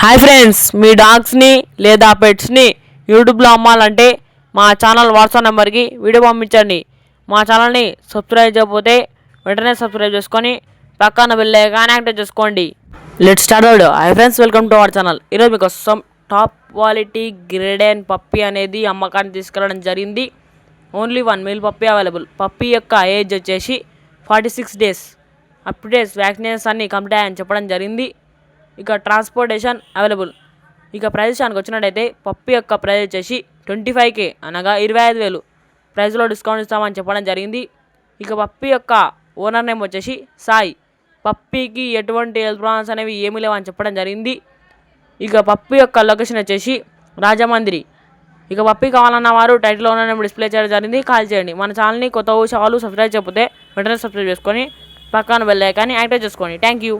Hi friends మీ డాగ్స్ని లేదా పెట్స్ని యూట్యూబ్లో అమ్మాలంటే మా ఛానల్ వాట్సాప్ నెంబర్కి వీడియో పంపించండి. మా ఛానల్ని సబ్స్క్రైబ్ చేయకపోతే వెంటనే సబ్స్క్రైబ్ చేసుకొని పక్కన వెళ్ళేగానే యాక్టివ్ చేసుకోండి. Let start hi friends welcome to our channel ఈరోజు మీకు వస్తాం టాప్ క్వాలిటీ గ్రేడెన్ పప్పి అనేది అమ్మకాన్ని తీసుకురావడం జరిగింది. Only one meal puppy available puppy యొక్క ఏజ్ వచ్చేసి ఫార్టీ సిక్స్ డేస్ అప్డేట్స్ వ్యాక్సినేషన్ని కంప్లీట్ అయ్యాయని చెప్పడం జరిగింది. ఇక ట్రాన్స్పోర్టేషన్ అవైలబుల్. ఇక ప్రైస్ విషయానికి వచ్చినట్టయితే పప్పు యొక్క ప్రైస్ వచ్చేసి ట్వంటీ ఫైవ్ కే అనగా ఇరవై ఐదు వేలు. ప్రైస్లో డిస్కౌంట్ ఇస్తామని చెప్పడం జరిగింది. ఇక పప్పి యొక్క ఓనర్ నేమ్ వచ్చేసి సాయి. పప్పికి ఎటువంటి హెల్త్ ప్రాబ్లమ్స్ అనేవి ఏమీ లేవని చెప్పడం జరిగింది. ఇక పప్పు యొక్క లొకేషన్ వచ్చేసి రాజమందిరి ఇక పప్పి కావాలన్న వారు టైటిల్ ఓనర్ నేమ్ డిస్ప్లే చేయడం జరిగింది. కాల్ చేయండి. మన ఛానల్ని కొత్త విషయాలు సబ్స్క్రైబ్ చెప్తే వెంటనే సబ్స్క్రైబ్ చేసుకొని పక్కన వెళ్ళాక యాక్టివ్ చేసుకోండి. Thank you